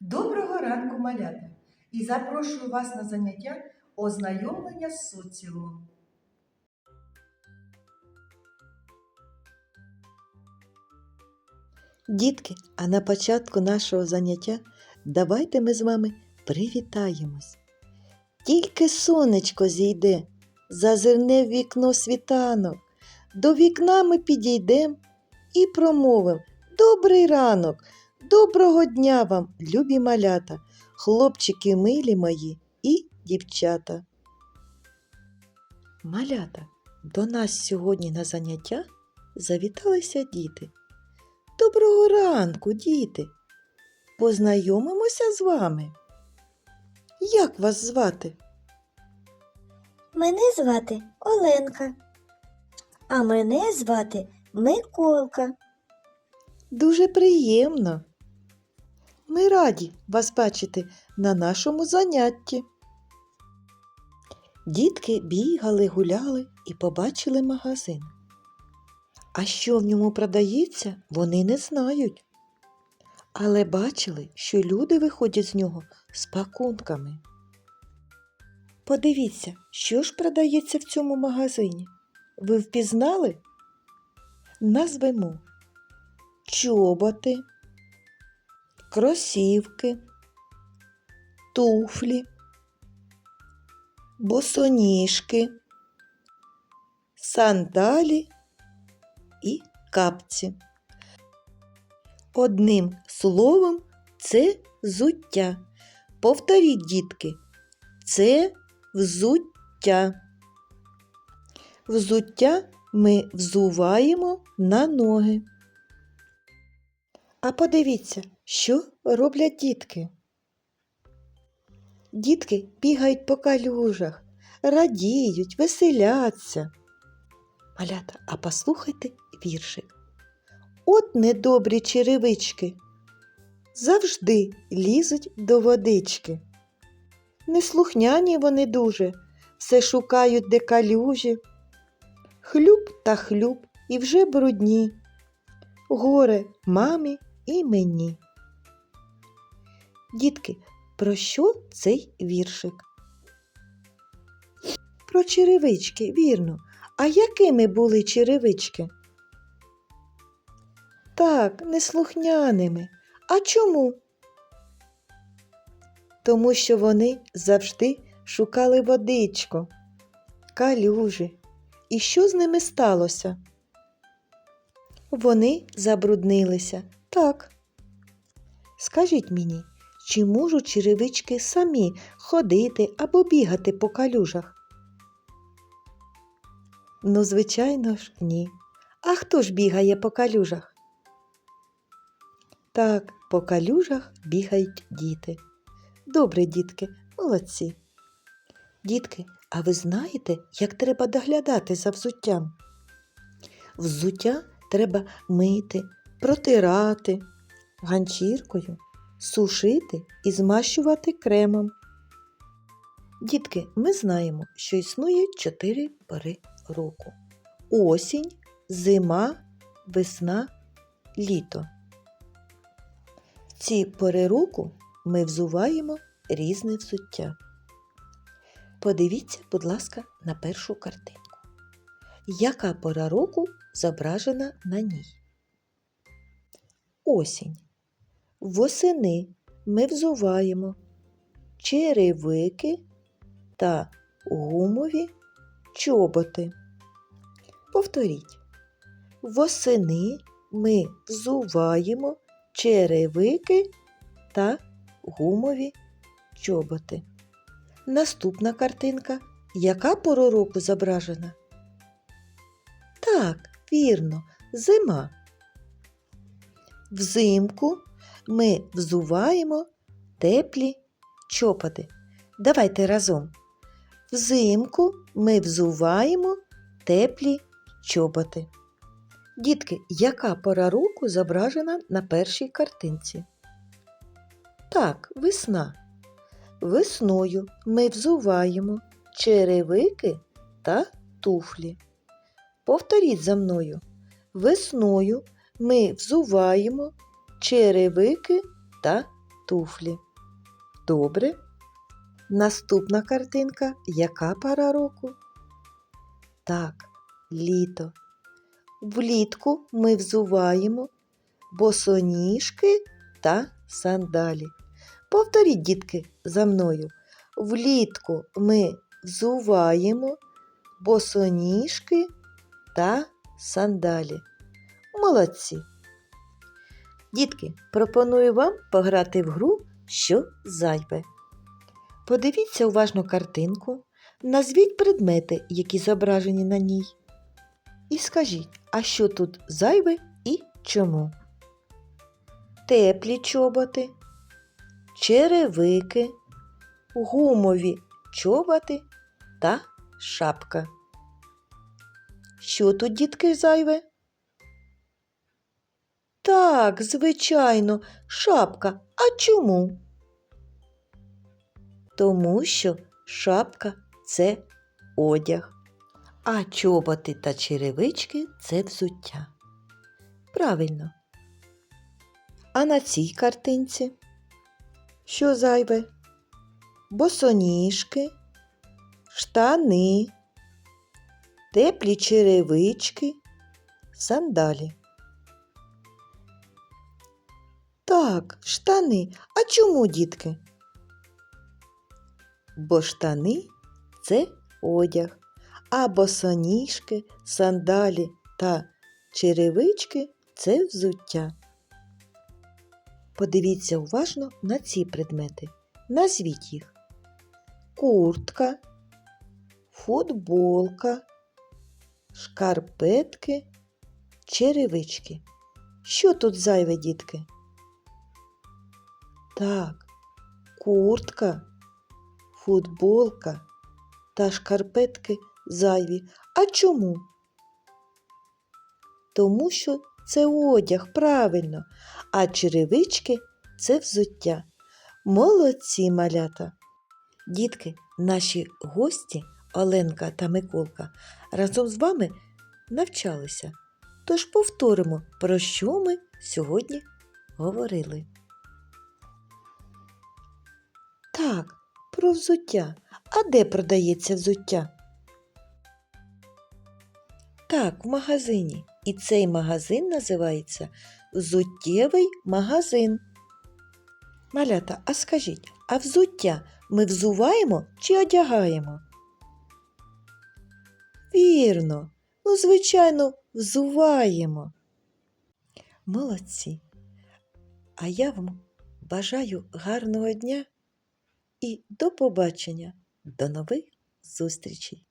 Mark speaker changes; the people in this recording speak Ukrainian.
Speaker 1: Доброго ранку, малята! І запрошую вас на заняття ознайомлення з соціумом.
Speaker 2: Дітки, а на початку нашого заняття давайте ми з вами привітаємось. Тільки сонечко зійде, зазирне в вікно світанок. До вікна ми підійдем і промовим Добрий ранок, доброго дня вам, любі малята, хлопчики милі мої і дівчата. Малята, до нас сьогодні на заняття завіталися діти. Доброго ранку, діти. Познайомимося з вами. Як вас звати?
Speaker 3: Мене звати Оленка. А мене звати Миколка.
Speaker 2: Дуже приємно. Ми раді вас бачити на нашому занятті. Дітки бігали, гуляли і побачили магазин. А що в ньому продається, вони не знають. Але бачили, що люди виходять з нього з пакунками. Подивіться, що ж продається в цьому магазині. Ви впізнали? Назвемо чоботи, кросівки, туфлі, босоніжки, сандалі і капці. Одним словом, це взуття. Повторіть, дітки, це взуття. Взуття ми взуваємо на ноги. А подивіться, що роблять дітки. Дітки бігають по калюжах, радіють, веселяться. Малята, а послухайте віршик. От недобрі черевички завжди лізуть до водички. Неслухняні вони дуже, все шукають де калюжі. Хлюб та хлюб і вже брудні. Горе мамі і мені. Дітки, про що цей віршик? Про черевички, вірно. А якими були черевички? Так, неслухняними. А чому? Тому що вони завжди шукали водичку, калюжі. І що з ними сталося? Вони забруднилися. Так. Скажіть мені, чи можуть черевички самі ходити або бігати по калюжах? Ну, звичайно ж, ні. А хто ж бігає по калюжах? Так, по калюжах бігають діти. Добре, дітки, молодці. Дітки, а ви знаєте, як треба доглядати за взуттям? Взуття треба мити, протирати ганчіркою, сушити і змащувати кремом. Дітки, ми знаємо, що існує чотири пори року: осінь, зима, весна, літо. В ці пори року ми взуваємо різне взуття. Подивіться, будь ласка, на першу картинку. Яка пора року зображена на ній? Осінь. Восени ми взуваємо черевики та гумові чоботи. Повторіть. Восени ми взуваємо черевики та гумові чоботи. Наступна картинка. Яка пора року зображена? Так, вірно, зима. Взимку ми взуваємо теплі чоботи. Давайте разом. Взимку ми взуваємо теплі чоботи. Дітки, яка пора року зображена на першій картинці? Так, весна. Весною ми взуваємо черевики та туфлі. Повторіть за мною. Весною ми взуваємо черевики та туфлі. Добре. Наступна картинка. Яка пора року? Так, літо. Влітку ми взуваємо босоніжки та сандалі. Повторіть, дітки, за мною. Влітку ми взуваємо босоніжки та сандалі. Молодці. Дітки, пропоную вам пограти в гру що зайве. Подивіться уважно картинку, назвіть предмети, які зображені на ній. І скажіть, а що тут зайве і чому? Теплі чоботи, черевики, гумові чоботи та шапка. Що тут, дітки, зайве? Так, звичайно, шапка. А чому? Тому що шапка це одяг, а чоботи та черевички це взуття. Правильно. А на цій картинці що зайве? Босоніжки, штани, теплі черевички, сандалі. Так, штани. А чому, дітки? Бо штани це одяг, а босоніжки, сандалі та черевички це взуття. Подивіться уважно на ці предмети. Назвіть їх. Куртка, футболка, шкарпетки, черевички. Що тут зайве, дітки? Так, куртка, футболка та шкарпетки зайві. А чому? Тому що це одяг, правильно, а черевички це взуття. Молодці малята. Дітки, наші гості Оленка та Миколка разом з вами навчалися. Тож повторимо, про що ми сьогодні говорили. Так, про взуття. А де продається взуття? Так, в магазині. І цей магазин називається Взуттєвий магазин. Малята, а скажіть, а взуття ми взуваємо чи одягаємо? Вірно, ну, звичайно, взуваємо. Молодці. А я вам бажаю гарного дня і до побачення, до нових зустрічей!